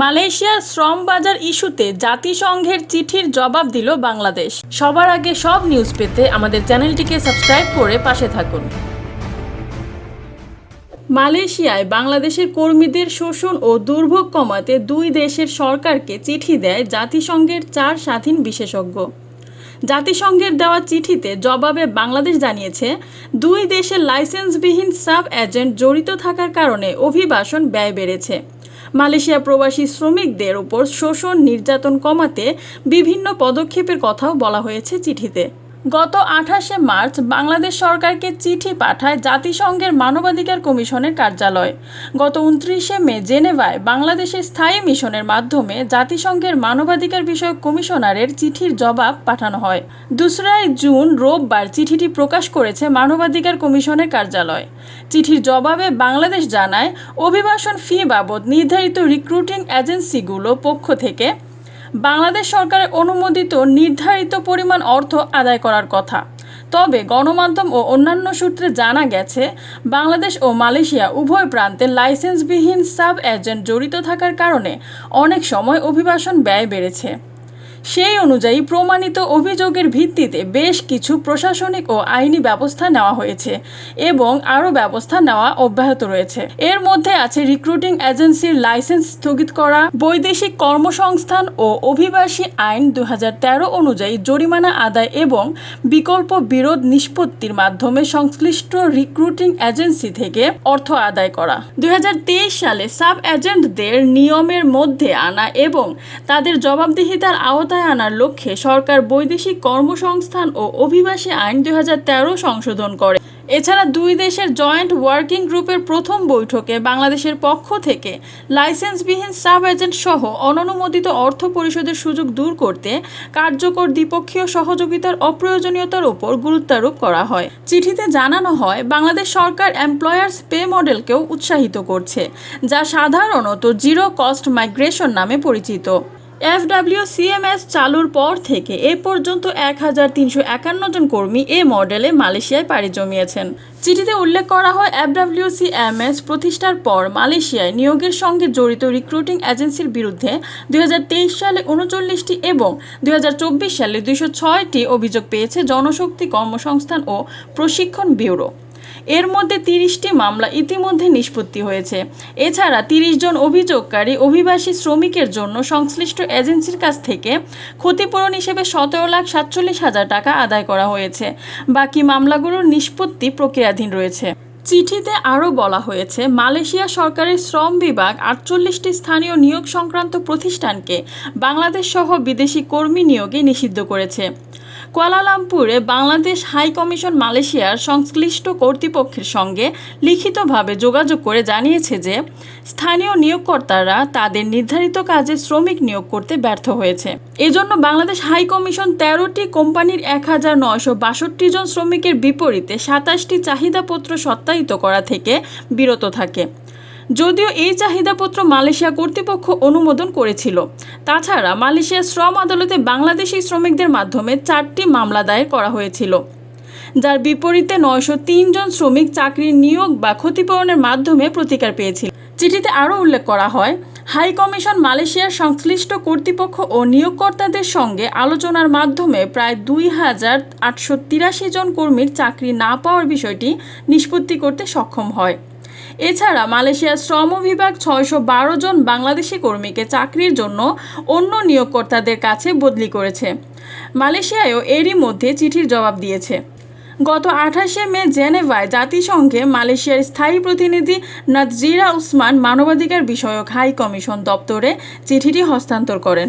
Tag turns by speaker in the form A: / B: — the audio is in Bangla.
A: মালয়েশিয়ার শ্রম বাজার ইস্যুতে জাতিসংঘের চিঠির জবাব দিল বাংলাদেশ। সবার আগে সব নিউজ পেতে আমাদের চ্যানেলটিকে সাবস্ক্রাইব করে পাশে থাকুন। মালয়েশিয়ায় বাংলাদেশের কর্মীদের শোষণ ও দুর্ভোগ কমাতে দুই দেশের সরকারকে চিঠি দেয় জাতিসংঘের চার স্বাধীন বিশেষজ্ঞ। জাতিসংঘের দেওয়া চিঠিতে জবাবে বাংলাদেশ জানিয়েছে, দুই দেশের লাইসেন্সবিহীন সাব এজেন্ট জড়িত থাকার কারণে অভিবাসন ব্যয় বেড়েছে। মালয়েশিয়া প্রবাসী শ্রমিকদের উপর শোষণ নির্যাতন কমাতে বিভিন্ন পদক্ষেপের কথাও বলা হয়েছে চিঠিতে। গত আঠাশে মার্চ বাংলাদেশ সরকারকে চিঠি পাঠায় জাতিসংঘের মানবাধিকার কমিশনের কার্যালয়। গত উনত্রিশে মে জেনেভায় বাংলাদেশের স্থায়ী মিশনের মাধ্যমে জাতিসংঘের মানবাধিকার বিষয়ক কমিশনারের চিঠির জবাব পাঠানো হয়। দোসরাই জুন রোববার চিঠিটি প্রকাশ করেছে মানবাধিকার কমিশনের কার্যালয়। চিঠির জবাবে বাংলাদেশ জানায়, অভিবাসন ফি বাবদ নির্ধারিত রিক্রুটিং এজেন্সিগুলো পক্ষ থেকে বাংলাদেশ সরকারের অনুমোদিত নির্ধারিত পরিমাণ অর্থ আদায় করার কথা। তবে গণমাধ্যম ও অন্যান্য সূত্রে জানা গেছে, বাংলাদেশ ও মালয়েশিয়া উভয় প্রান্তে লাইসেন্সবিহীন সাব এজেন্ট জড়িত থাকার কারণে অনেক সময় অভিবাসন ব্যয় বেড়েছে। সেই অনুযায়ী প্রমাণিত অভিযোগের ভিত্তিতে বেশ কিছু প্রশাসনিক ও আইনি ব্যবস্থা নেওয়া হয়েছে এবং আরও ব্যবস্থা নেওয়া অব্যাহত রয়েছে। এর মধ্যে আছে রিক্রুটিং এজেন্সির লাইসেন্স স্থগিত করা, বৈদেশিক কর্মসংস্থান ও অভিবাসী আইন দু হাজার তেরো অনুযায়ী জরিমানা আদায় এবং বিকল্প বিরোধ নিষ্পত্তির মাধ্যমে সংশ্লিষ্ট রিক্রুটিং এজেন্সি থেকে অর্থ আদায় করা। দুই হাজার তেইশ সালে সাব এজেন্টদের নিয়মের মধ্যে আনা এবং তাদের জবাবদিহিতার আওতায় আনার লক্ষ্যে সরকার বৈদেশিক কর্মসংস্থান ও অভিবাসী আইন দুই হাজার তেরো সংশোধন করে। এছাড়া দুই দেশের জয়েন্ট ওয়ার্কিং গ্রুপের প্রথম বৈঠকে বাংলাদেশের পক্ষ থেকে লাইসেন্সবিহীন সাব এজেন্ট সহ অননুমোদিত অর্থ পরিশোধের সুযোগ দূর করতে কার্যকর দ্বিপক্ষীয় সহযোগিতার অপ্রয়োজনীয়তার উপর গুরুত্বারোপ করা হয়। চিঠিতে জানানো হয়, বাংলাদেশ সরকার এমপ্লয়ার্স পে মডেলকেও উৎসাহিত করছে, যা সাধারণত জিরো কস্ট মাইগ্রেশন নামে পরিচিত। এফডাব্লিউ সিএমএস চালুর পর থেকে এ পর্যন্ত এক হাজার তিনশো একান্ন জন কর্মী এ মডেলে মালয়েশিয়ায় পাড়ি জমিয়েছেন। চিঠিতে উল্লেখ করা হয়, এফডাব্লিউ সিএমএস প্রতিষ্ঠার পর মালয়েশিয়ায় নিয়োগের সঙ্গে জড়িত রিক্রুটিং এজেন্সির বিরুদ্ধে দুই হাজার তেইশ সালে উনচল্লিশটি এবং দু হাজার চব্বিশ সালে দুইশো ছয়টি অভিযোগ পেয়েছে জনশক্তি কর্মসংস্থান ও প্রশিক্ষণ ব্যুরো। এর মধ্যে তিরিশটি মামলা ইতিমধ্যে নিষ্পত্তি হয়েছে। এছাড়া তিরিশ জন অভিযোগকারী অভিবাসী শ্রমিকের জন্য সংশ্লিষ্ট এজেন্সির কাছ থেকে ক্ষতিপূরণ হিসেবে সতেরো লাখ সাতচল্লিশ হাজার টাকা আদায় করা হয়েছে। বাকি মামলাগুলোর নিষ্পত্তি প্রক্রিয়াধীন রয়েছে। চিঠিতে আরও বলা হয়েছে, মালয়েশিয়া সরকারের শ্রম বিভাগ আটচল্লিশটি স্থানীয় নিয়োগ সংক্রান্ত প্রতিষ্ঠানকে বাংলাদেশ সহ বিদেশি কর্মী নিয়োগে নিষিদ্ধ করেছে। কুয়ালালামপুরে বাংলাদেশ হাই কমিশন মালয়েশিয়ার সংশ্লিষ্ট কর্তৃপক্ষের সঙ্গে লিখিতভাবে যোগাযোগ করে জানিয়েছে যে, স্থানীয় নিয়োগকর্তারা তাদের নির্ধারিত কাজে শ্রমিক নিয়োগ করতে ব্যর্থ হয়েছে। এজন্য বাংলাদেশ হাই কমিশন তেরোটি কোম্পানির এক হাজার নয়শো বাষট্টি জন শ্রমিকের বিপরীতে সাতাশটি চাহিদাপত্র সত্যায়িত করা থেকে বিরত থাকে। যদিও এই চাহিদাপত্র মালয়েশিয়া কর্তৃপক্ষ অনুমোদন করেছিল। তাছাড়া মালয়েশিয়ার শ্রম আদালতে বাংলাদেশি শ্রমিকদের মাধ্যমে চারটি মামলা দায়ের করা হয়েছিল। যার বিপরীতে নয়শো তিন জন শ্রমিক চাকরির নিয়োগ বা ক্ষতিপূরণের মাধ্যমে প্রতিকার পেয়েছিল। চিঠিতে আরও উল্লেখ করা হয়, হাই কমিশন মালয়েশিয়ার সংশ্লিষ্ট কর্তৃপক্ষ ও নিয়োগকর্তাদের সঙ্গে আলোচনার মাধ্যমে প্রায় দুই হাজার আটশো তিরাশি জন কর্মীর চাকরি না পাওয়ার বিষয়টি নিষ্পত্তি করতে সক্ষম হয়। এছাড়া মালয়েশিয়ার শ্রম বিভাগ ছয়শো বারো জন বাংলাদেশি কর্মীকে চাকরির জন্য অন্য নিয়োগকর্তাদের কাছে বদলি করেছে। মালয়েশিয়ায়ও এরই মধ্যে চিঠির জবাব দিয়েছে। গত আঠাশে মে জেনেভায় জাতিসংঘে মালয়েশিয়ার স্থায়ী প্রতিনিধি নাজিরা উসমান মানবাধিকার বিষয়ক হাই কমিশন দপ্তরে চিঠিটি হস্তান্তর করেন।